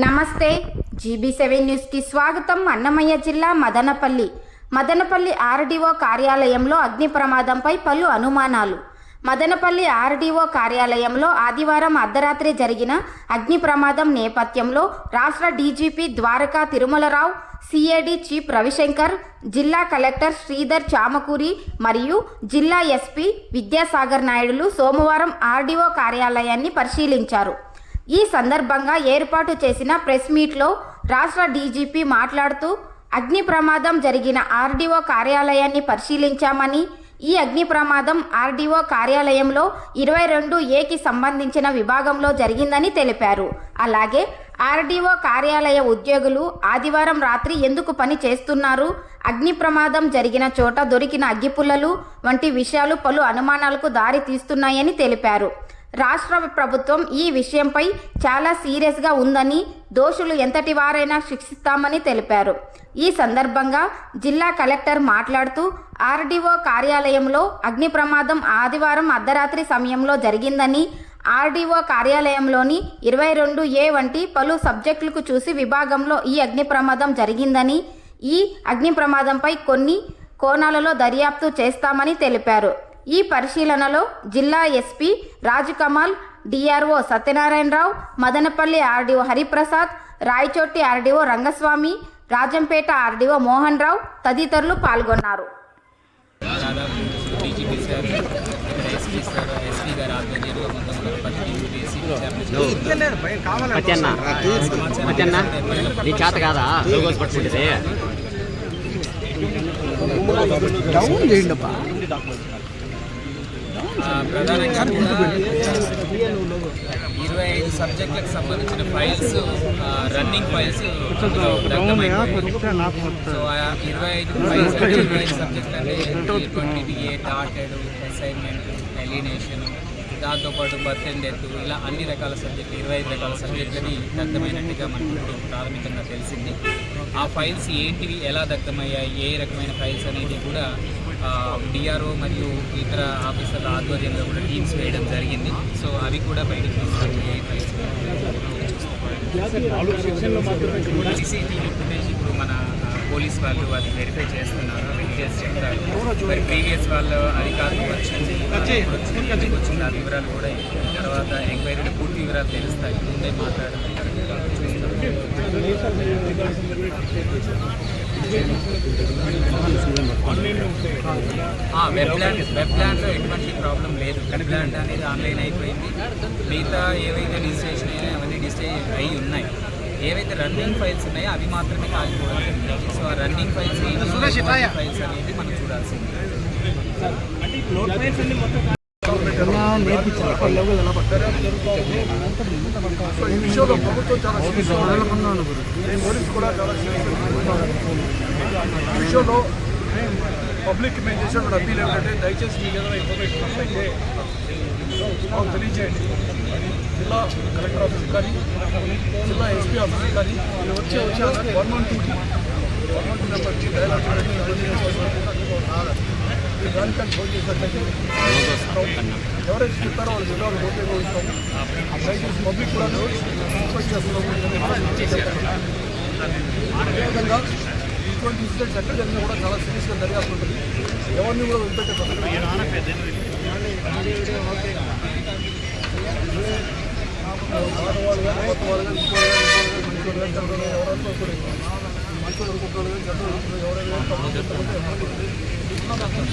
నమస్తే GB seven న్యూస్కి స్వాగతం అన్నమయ్య జిల్లా మదనపల్లి. మదనపల్లి ఆర్డీఓ కార్యాలయంలో అగ్ని ప్రమాదంపై పలు అనుమానాలు. మదనపల్లి ఆర్డీఓ కార్యాలయంలో ఆదివారం అర్ధరాత్రి జరిగిన అగ్ని ప్రమాదం నేపథ్యంలో రాష్ట్ర DGP Dwaraka Tirumalarao CID chief Ravishankar జిల్లా కలెక్టర్ శ్రీధర్ చామకూరి మరియు జిల్లా ఎస్పీ విద్యాసాగర్ నాయుడులు సోమవారం ఆర్డీఓ కార్యాలయాన్ని పరిశీలించారు. ఈ సందర్భంగా ఏర్పాటు చేసిన ప్రెస్ మీట్లో రాష్ట్ర డీజీపీ మాట్లాడుతూ అగ్ని ప్రమాదం జరిగిన ఆర్డీఓ కార్యాలయాన్ని పరిశీలించామని ఈ అగ్ని ప్రమాదం ఆర్డీఓ కార్యాలయంలో ఇరవై రెండు ఏకి సంబంధించిన విభాగంలో జరిగిందని తెలిపారు. అలాగే ఆర్డీఓ కార్యాలయ ఉద్యోగులు ఆదివారం రాత్రి ఎందుకు పని చేస్తున్నారు అగ్ని ప్రమాదం జరిగిన చోట దొరికిన అగ్గిపుల్లలు వంటి విషయాలు పలు అనుమానాలకు దారి తీస్తున్నాయని తెలిపారు. రాష్ట్ర ప్రభుత్వం ఈ విషయంపై చాలా సీరియస్గా ఉందని దోషులు ఎంతటి వారైనా శిక్షిస్తామని తెలిపారు. ఈ సందర్భంగా జిల్లా కలెక్టర్ మాట్లాడుతూ ఆర్డీఓ కార్యాలయంలో అగ్ని ప్రమాదం ఆదివారం అర్ధరాత్రి సమయంలో జరిగిందని ఆర్డీఓ కార్యాలయంలోని ఇరవై రెండు ఏ వంటి పలు సబ్జెక్టులకు చూసి విభాగంలో ఈ అగ్ని ప్రమాదం జరిగిందని ఈ అగ్ని ప్రమాదంపై కొన్ని కోణాలలో దర్యాప్తు చేస్తామని తెలిపారు. ఈ పరిశీలనలో జిల్లా SP Rajakamal DRO Satyanarayanarao Madanapalle RDO Hariprasad Rayachoti RDO Rangaswamy Rajampet RDO Mohan Rao తదితరులు పాల్గొన్నారు. నీ చేత కాదా? లోగోస్ పట్టుకుంటుంది. డౌన్ చేయండి ప్రధానంగా ఇరవై ఐదు సబ్జెక్టులకు సంబంధించిన ఫైల్స్ రన్నింగ్ ఫైల్స్ సో ఇరవై ఐదు ఫైల్స్ ఇరవై ఐదు సబ్జెక్టులు అంటే ట్వంటీ డాటెడ్ అసైన్మెంట్ ఎలినేషన్ దాంతోపాటు బర్త్ అండ్ డెత్ ఇలా అన్ని రకాల సబ్జెక్టులు ఇరవై ఐదు రకాల సబ్జెక్టులని దగ్ధమైనట్టుగా మనకు ఇప్పుడు ప్రాథమికంగా తెలిసింది. ఆ ఫైల్స్ ఏంటివి ఎలా దగ్ధమయ్యాయి ఏ రకమైన ఫైల్స్ అనేది కూడా డిఆర్ఓ మరియు ఇతర ఆఫీసర్ల ఆధ్వర్యంలో కూడా టీమ్స్ వేయడం జరిగింది. సో అవి కూడా బయటకు ఫైల్స్ సీసీటీవీ ఫుటేజ్ ఇప్పుడు మన పోలీస్ వాళ్ళు అది వెరిఫై చేస్తున్నారు. వెరిఫైస్ చెప్తారు మరి ప్రీవియస్ వాళ్ళు అధికారులు వచ్చింది వచ్చింది, ఆ వివరాలు కూడా తర్వాత ఎంక్వైరీలో పూర్తి వివరాలు తెలుస్తాయి. ముందే మాట్లాడడం వెబ్ ల్యాండ్ వెబ్ ల్యాండ్లో ఎటువంటి ప్రాబ్లం లేదు. వెబ్ ల్యాండ్ అనేది ఆన్లైన్ అయిపోయింది. మిగతా ఏవైతే రిజిస్ట్రేషన్ అయినాయో అవన్నీ డిస్టే అయి ఉన్నాయి. ఏవైతే రన్నింగ్ ఫైల్స్ ఉన్నాయో అవి మాత్రమే కాలిపోవడం సో ఆ రన్నింగ్ ఫైల్స్ ఫైల్స్ అనేది మనం చూడాల్సింది. సో ఈ విషయంలో ప్రభుత్వం చాలా సీరియస్ పోలీసు కూడా చాలా ఈ విషయంలో పబ్లిక్ మేము చేసే అప్పీల్ ఏమిటంటే దయచేసి మీకు ఏదైనా ఇన్ఫర్మేషన్ వస్తే మాకు తెలియజేయండి జిల్లా కలెక్టర్ ఆఫీస్ కానీ జిల్లా ఎస్పీ ఆఫీస్ కానీ మీరు వచ్చే వచ్చే వన్ వన్ టూకి వన్ వన్ టూ నెంబర్కి డైలాగ్ దానికంటే ఫోన్ చేసినట్లయితే ఎవరైతే చెప్తారో వాళ్ళు వివరాలు ఓకే ఉంటాము దయచేసి పబ్లిక్ కూడా రిక్వెస్ట్ చేస్తున్నాము అదేవిధంగా ఇటువంటి ఇన్సిడెంట్స్ ఎక్కడ జరిగినా కూడా చాలా సీరియస్గా దర్యాప్తు ఉంటుంది ఎవరిని కూడా వదిలిపెట్టే ఆడవాళ్ళు కానీ కొత్త వాళ్ళు కానీ కానీ ఎవరైనా మంచి కానీ చెడ్డ ఎవరైనా మాత్రం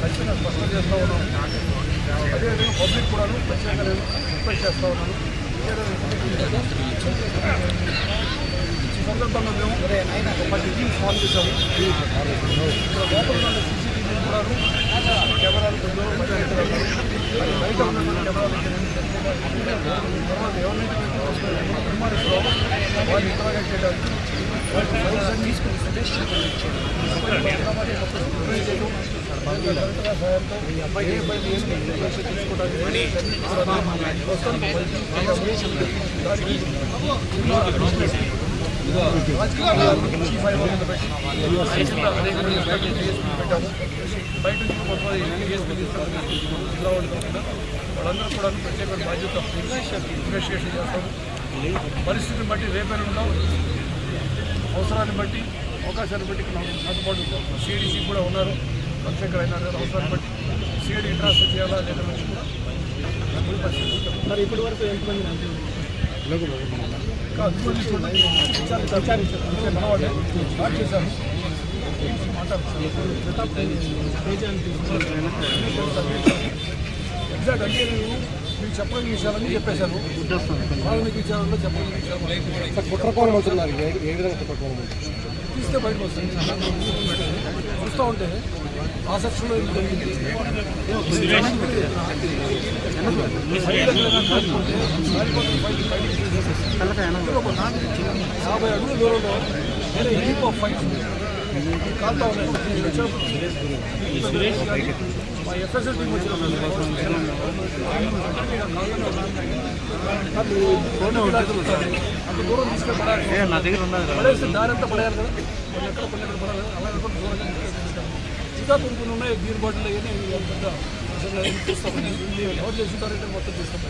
ఖచ్చితంగా స్పష్టం చేస్తూ ఉన్నాను అదేవిధంగా పబ్లిక్ కూడాను ఖచ్చితంగా నేను రిక్వెస్ట్ చేస్తూ ఉన్నాను ఈ మేము పది టీమ్స్ ఇక్కడ లోపల ఉన్న సీసీటీవీ కూడాను కెమెరాలు బయట ఉన్నటువంటి కెమెరాలు తర్వాత ఎవరినైతే మేము ఇంటరాగేట్ చేయడానికి వారి ఫైల్స్ అన్ని బయట నుంచి కొంతమంది వాళ్ళందరూ కూడా ప్రత్యేక బాధ్యత ఇన్వెస్టిగేషన్ చేస్తాము పరిస్థితిని బట్టి రేపైనా ఉన్నాం అవసరాన్ని బట్టి అవకాశాన్ని బట్టి ఇక్కడ నాతో పాటు సిఐడిసి కూడా ఉన్నారు. చంద్రశేఖర్ అయినా అవసరాన్ని బట్టి సిఐడి ట్రాన్స్ఫర్ చేయాలా లేదా కూడా ఇప్పటి వరకు ఎంతమంది చేశాను ఎగ్జాక్ట్ అంటే మీకు చెప్పలేని విషయాలన్నీ చెప్పేశాను ప్రాథమిక విషయాలలో చెప్పలేని విషయాలు కుట్రకోణం అవుతున్నారు. ఏ ఏ విధంగా కుట్రకోణం తీస్తే బయటకు వస్తుంది. చూస్తూ ఉంటే ఆ సెక్షన్లో ఇది జరిగింది యాభై అడుగుల దూరంలో హీప్ ఆఫ్ ఫైట్ నా దగ్గర ఉన్నది పడేస్తే దారి అంతా పడేయాలి కదా కొన్ని ఎక్కడ కొన్ని ఎక్కడ పడాలి అలా దూరంగా ఇంకా కొన్ని కొన్ని ఉన్నాయి బీర్ బాటిల్ అవన్నీ పెద్ద ఎవరు మొత్తం చూస్తాం